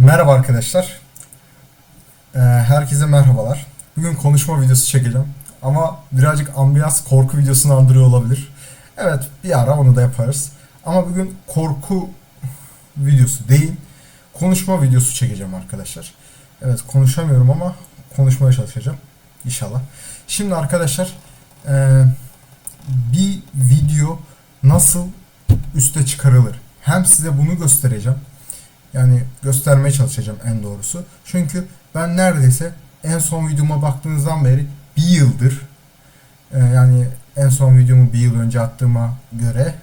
Merhaba arkadaşlar. Ee, herkese merhabalar. Bugün konuşma videosu çekeceğim. Ama birazcık ambiyans korku videosunu andırıyor olabilir. Evet bir ara onu da yaparız. Ama bugün korku videosu değil, konuşma videosu çekeceğim arkadaşlar. Evet konuşamıyorum ama konuşmaya çalışacağım. İnşallah. Şimdi arkadaşlar ee, bir video nasıl üste çıkarılır? Hem size bunu göstereceğim. Yani göstermeye çalışacağım en doğrusu. Çünkü ben neredeyse en son videoma baktığınızdan beri bir yıldır e, yani en son videomu bir yıl önce attığıma göre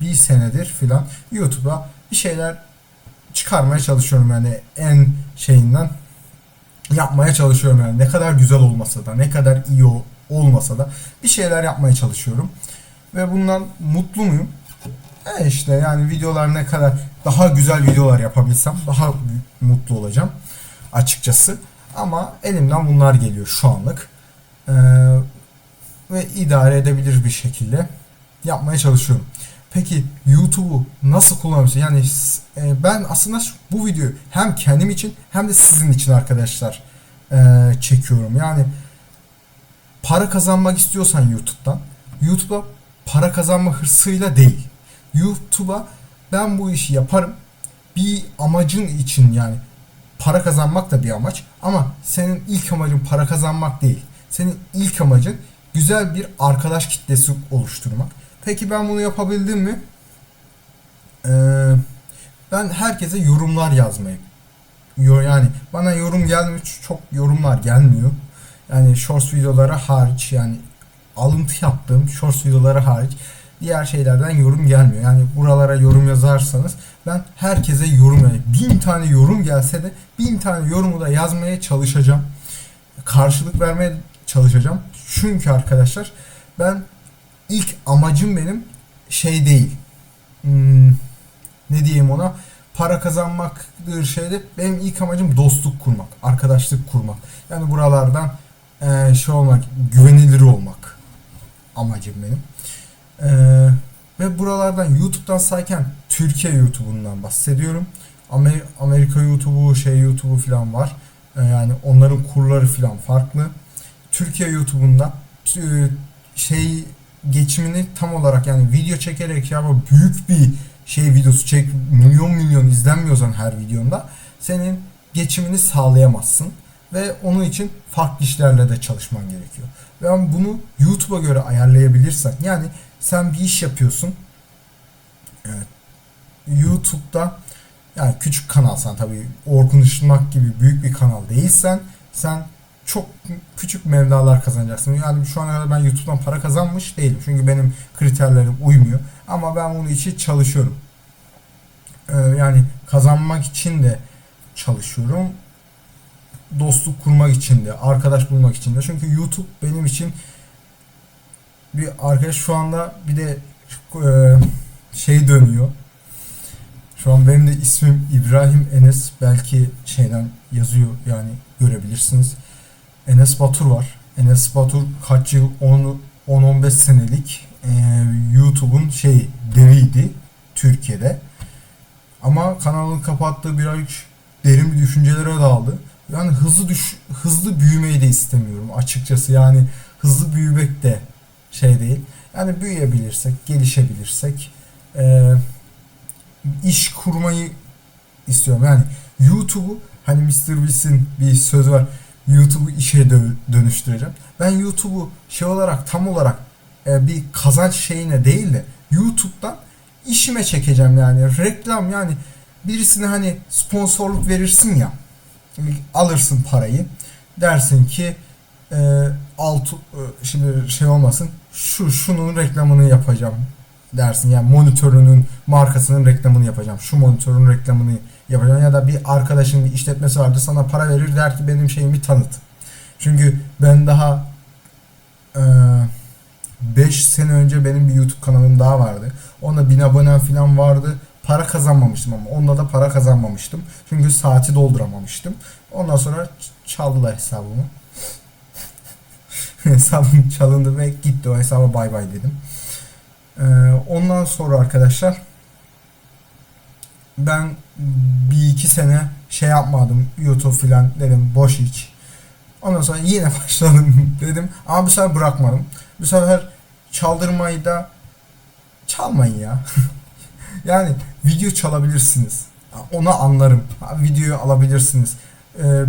bir senedir filan YouTube'a bir şeyler çıkarmaya çalışıyorum yani en şeyinden yapmaya çalışıyorum yani ne kadar güzel olmasa da ne kadar iyi olmasa da bir şeyler yapmaya çalışıyorum ve bundan mutlu muyum? E işte yani videolar ne kadar daha güzel videolar yapabilsem daha mutlu olacağım açıkçası. Ama elimden bunlar geliyor şu anlık. Ee, ve idare edebilir bir şekilde yapmaya çalışıyorum. Peki YouTube'u nasıl kullanabilirsin? Yani e, ben aslında bu videoyu hem kendim için hem de sizin için arkadaşlar e, çekiyorum. Yani para kazanmak istiyorsan YouTube'dan YouTube'a para kazanma hırsıyla değil. YouTube'a ben bu işi yaparım. Bir amacın için yani para kazanmak da bir amaç ama senin ilk amacın para kazanmak değil. Senin ilk amacın güzel bir arkadaş kitlesi oluşturmak. Peki ben bunu yapabildim mi? Ee, ben herkese yorumlar yazmayı yani bana yorum gelmiyor çok yorumlar gelmiyor. Yani shorts videoları hariç yani alıntı yaptığım shorts videoları hariç diğer şeylerden yorum gelmiyor. Yani buralara yorum yazarsanız ben herkese yorum yani bin tane yorum gelse de bin tane yorumu da yazmaya çalışacağım. Karşılık vermeye çalışacağım. Çünkü arkadaşlar ben ilk amacım benim şey değil. Hmm, ne diyeyim ona? Para kazanmaktır şeyde. Benim ilk amacım dostluk kurmak, arkadaşlık kurmak. Yani buralardan eee, şey olmak, güvenilir olmak amacım benim. Eee, ve buralardan YouTube'dan sayken Türkiye YouTube'undan bahsediyorum. Amer- Amerika YouTube'u, şey YouTube'u falan var. Eee, yani onların kurları falan farklı. Türkiye YouTube'unda şey geçimini tam olarak yani video çekerek ya büyük bir şey videosu çek milyon milyon izlenmiyorsan her videonda senin geçimini sağlayamazsın ve onun için farklı işlerle de çalışman gerekiyor. Ve bunu YouTube'a göre ayarlayabilirsen yani sen bir iş yapıyorsun evet, YouTube'da yani küçük kanalsan tabii Orkun Işınmak gibi büyük bir kanal değilsen sen çok küçük mevdalar kazanacaksın. Yani şu ana kadar ben YouTube'dan para kazanmış değilim. Çünkü benim kriterlerim uymuyor. Ama ben bunun için çalışıyorum. Ee, yani kazanmak için de çalışıyorum. Dostluk kurmak için de, arkadaş bulmak için de. Çünkü YouTube benim için bir arkadaş şu anda bir de e, şey dönüyor. Şu an benim de ismim İbrahim Enes. Belki şeyden yazıyor yani görebilirsiniz. Enes Batur var. Enes Batur kaç yıl 10 10-15 senelik e, YouTube'un şey deviydi Türkiye'de. Ama kanalını kapattığı birazcık derin bir düşüncelere daldı. Yani hızlı düş hızlı büyümeyi de istemiyorum açıkçası. Yani hızlı büyümek de şey değil. Yani büyüyebilirsek, gelişebilirsek e, iş kurmayı istiyorum. Yani YouTube'u hani Mr. Beast'in bir sözü var. YouTube'u işe dö- dönüştüreceğim. Ben YouTube'u şey olarak tam olarak e, bir kazanç şeyine değil de YouTube'dan işime çekeceğim yani. Reklam yani birisine hani sponsorluk verirsin ya alırsın parayı dersin ki e, alt e, şimdi şey olmasın şu şunun reklamını yapacağım dersin yani monitörünün markasının reklamını yapacağım şu monitörün reklamını yapacağım ya da bir arkadaşın bir işletmesi vardır sana para verir der ki benim şeyimi tanıt çünkü ben daha 5 sene önce benim bir YouTube kanalım daha vardı. Onda 1000 abonem falan vardı. Para kazanmamıştım ama onda da para kazanmamıştım. Çünkü saati dolduramamıştım. Ondan sonra çaldılar hesabımı. Hesabım çalındı ve gitti o hesaba bay bay dedim. Ee, ondan sonra arkadaşlar ben bir iki sene şey yapmadım. YouTube filan dedim boş iç. Ondan sonra yine başladım dedim. Ama bu sefer bırakmadım. Bu sefer çaldırmayı da çalmayın ya. yani video çalabilirsiniz. Ona anlarım. Videoyu alabilirsiniz. Ee,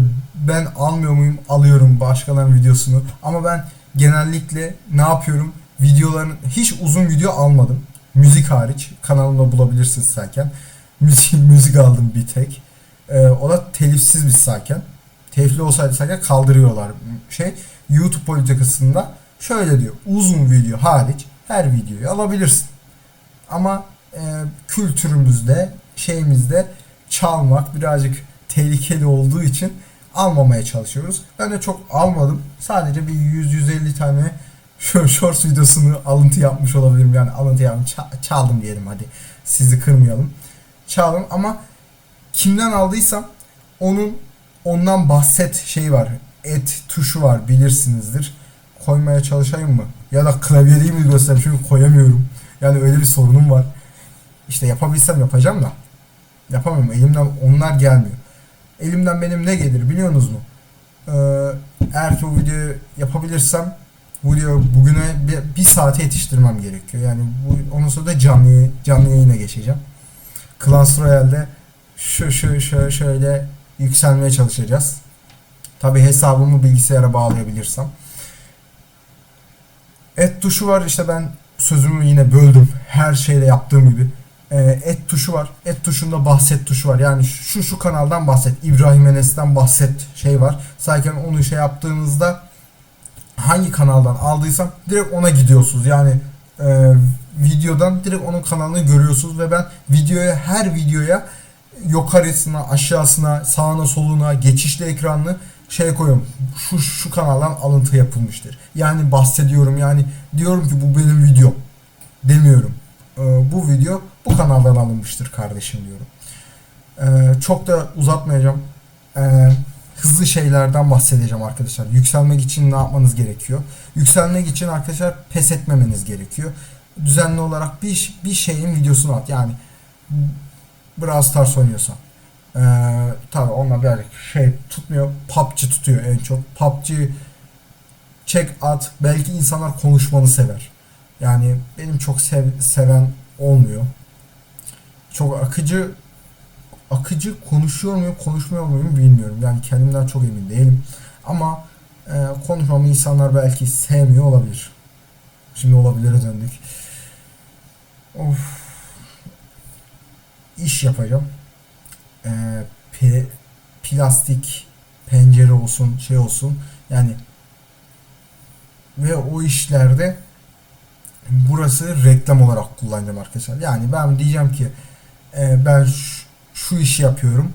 ben almıyor muyum? Alıyorum başkalarının videosunu. Ama ben genellikle ne yapıyorum? Videoların hiç uzun video almadım. Müzik hariç. Kanalımda bulabilirsiniz zaten. Müzik, müzik aldım bir tek. Ee, o da telifsiz bir zaten. Telifli olsaydı zaten kaldırıyorlar. Şey YouTube politikasında şöyle diyor. Uzun video hariç her videoyu alabilirsin. Ama e, kültürümüzde, şeyimizde çalmak birazcık tehlikeli olduğu için almamaya çalışıyoruz. Ben de çok almadım. Sadece bir 100-150 tane shorts videosunu alıntı yapmış olabilirim. Yani alıntı yaptım, ça- çaldım diyelim hadi. Sizi kırmayalım. Çaldım ama kimden aldıysam onun ondan bahset şeyi var. Et tuşu var bilirsinizdir. Koymaya çalışayım mı? Ya da klavyeyi mi göstereyim çünkü koyamıyorum. Yani öyle bir sorunum var. İşte yapabilsem yapacağım da. Yapamıyorum. Elimden onlar gelmiyor. Elimden benim ne gelir biliyorsunuz mu? Ee, eğer ki bu videoyu yapabilirsem video bugüne bir, bir saate yetiştirmem gerekiyor. Yani bu, ondan sonra da canlı, canlı yayına geçeceğim. Clans Royale'de şu şu şu şöyle yükselmeye çalışacağız. Tabi hesabımı bilgisayara bağlayabilirsem. Et tuşu var işte ben sözümü yine böldüm. Her şeyde yaptığım gibi. Ee, et tuşu var. Et tuşunda bahset tuşu var. Yani şu şu kanaldan bahset. İbrahim Enes'ten bahset şey var. Zaten onu şey yaptığınızda hangi kanaldan aldıysam direkt ona gidiyorsunuz. Yani e, videodan direkt onun kanalını görüyorsunuz ve ben videoya her videoya yukarısına, aşağısına, sağına, soluna, geçişli ekranını şey koyuyorum. Şu şu kanaldan alıntı yapılmıştır. Yani bahsediyorum. Yani diyorum ki bu benim videom. Demiyorum. Ee, bu video bu kanaldan alınmıştır kardeşim diyorum. Ee, çok da uzatmayacağım. Ee, hızlı şeylerden bahsedeceğim arkadaşlar. Yükselmek için ne yapmanız gerekiyor? Yükselmek için arkadaşlar pes etmemeniz gerekiyor. Düzenli olarak bir bir şeyin videosunu at. Yani Brawl Stars oynuyorsan. Ee, tabii onlar birazcık şey tutmuyor. PUBG tutuyor en çok. PUBG çek at. Belki insanlar konuşmanı sever. Yani benim çok sev- seven olmuyor. Çok akıcı akıcı konuşuyor muyum, konuşmuyor muyum bilmiyorum. Yani kendimden çok emin değilim. Ama e, konuşmamı insanlar belki sevmiyor olabilir. Şimdi olabilire döndük. Of. İş yapacağım. E, pe- plastik pencere olsun, şey olsun. Yani ve o işlerde burası reklam olarak kullanacağım arkadaşlar. Yani ben diyeceğim ki e, ben şu, işi yapıyorum.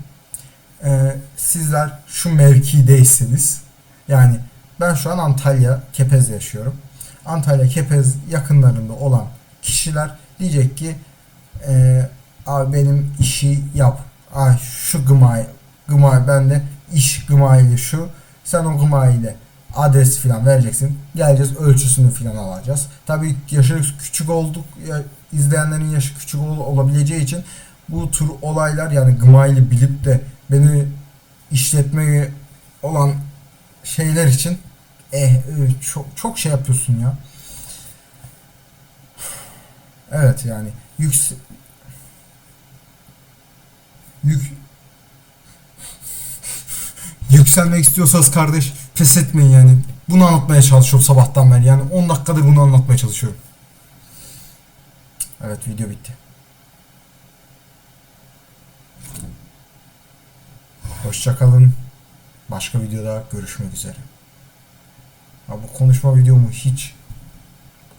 E, sizler şu mevkideyseniz yani ben şu an Antalya Kepez'de yaşıyorum. Antalya Kepez yakınlarında olan kişiler diyecek ki e, abi benim işi yap. Ay şu gımay gımay ben de iş gımaylı şu. Sen o gımayla adres falan vereceksin. Geleceğiz ölçüsünü falan alacağız. Tabii yaşı küçük olduk. Ya, izleyenlerin yaşı küçük ol, olabileceği için bu tür olaylar yani gımaylı bilip de beni işletmeye olan şeyler için eh eh, çok çok şey yapıyorsun ya. Evet yani yüks yük yükselmek istiyorsanız kardeş pes etmeyin yani. Bunu anlatmaya çalışıyorum sabahtan beri. Yani 10 dakikadır bunu anlatmaya çalışıyorum. Evet video bitti. Hoşçakalın. Başka videoda görüşmek üzere. Ha, bu konuşma videomu hiç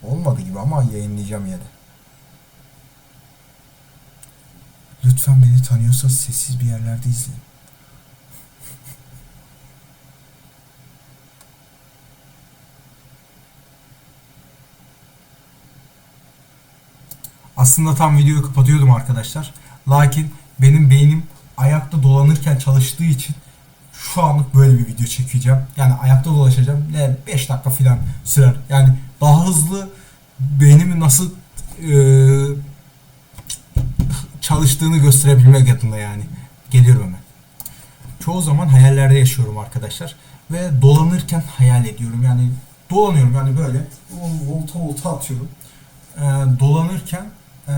olmadı gibi ama yayınlayacağım yine. Lütfen beni tanıyorsa sessiz bir yerlerde izleyin. Aslında tam videoyu kapatıyordum arkadaşlar. Lakin benim beynim ayakta dolanırken çalıştığı için şu anlık böyle bir video çekeceğim. Yani ayakta dolaşacağım. Ne 5 dakika falan sürer. Yani daha hızlı beynimin nasıl e, çalıştığını gösterebilmek adına yani. Geliyorum hemen. çoğu zaman hayallerde yaşıyorum arkadaşlar. Ve dolanırken hayal ediyorum. Yani dolanıyorum yani böyle volta volta atıyorum. Ee, dolanırken ee,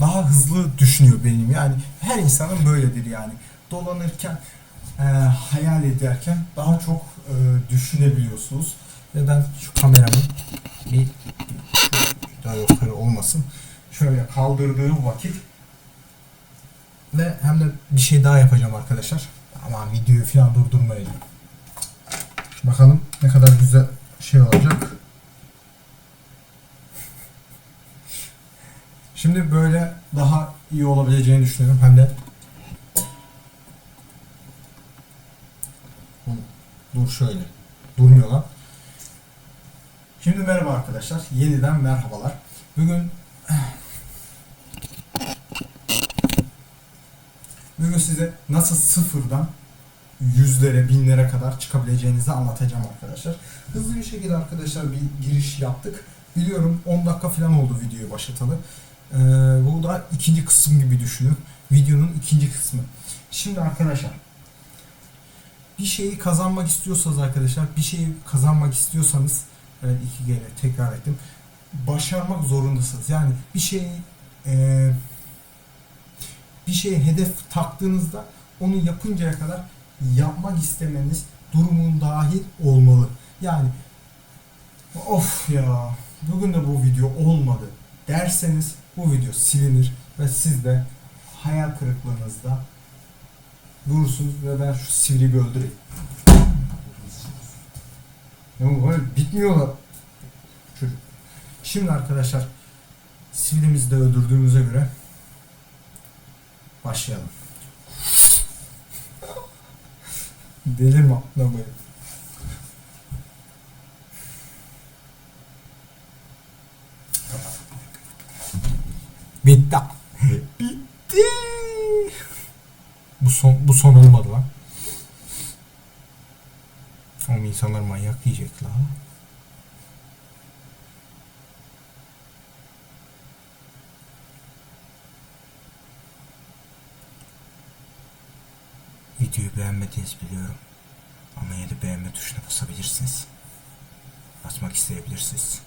daha hızlı düşünüyor benim. Yani her insanın böyledir yani. Dolanırken ee, hayal ederken daha çok ee, düşünebiliyorsunuz. Ve ben şu kameramı bir daha yukarı olmasın. Şöyle kaldırdığım vakit ve hem de bir şey daha yapacağım arkadaşlar. Ama videoyu falan durdurmayacağım. Bakalım ne kadar güzel şey olacak. Şimdi böyle daha iyi olabileceğini düşünüyorum. Hem de Dur şöyle. Durmuyor lan. Şimdi merhaba arkadaşlar. Yeniden merhabalar. Bugün Bugün size nasıl sıfırdan yüzlere, binlere kadar çıkabileceğinizi anlatacağım arkadaşlar. Hızlı bir şekilde arkadaşlar bir giriş yaptık. Biliyorum 10 dakika falan oldu videoyu başlatalı. Ee, bu da ikinci kısım gibi düşünün. Videonun ikinci kısmı. Şimdi arkadaşlar bir şeyi kazanmak istiyorsanız arkadaşlar, bir şeyi kazanmak istiyorsanız evet iki kere tekrar ettim. Başarmak zorundasınız. Yani bir şeyi eee bir şeye hedef taktığınızda onu yapıncaya kadar yapmak istemeniz durumun dahil olmalı. Yani of ya bugün de bu video olmadı derseniz bu video silinir ve siz de hayal kırıklığınızda durursunuz ve ben şu sivriyi bir öldüreyim. Ya böyle bitmiyorlar. Çocuk. Şimdi arkadaşlar sivrimizi de öldürdüğümüze göre Başlayalım. Delirme aklına böyle. Bitti. Bitti. Bu son bu son olmadı lan. Ama insanlar manyak diyecek la. Videoyu beğenmediğinizi biliyorum. Ama yine de beğenme tuşuna basabilirsiniz. Basmak isteyebilirsiniz.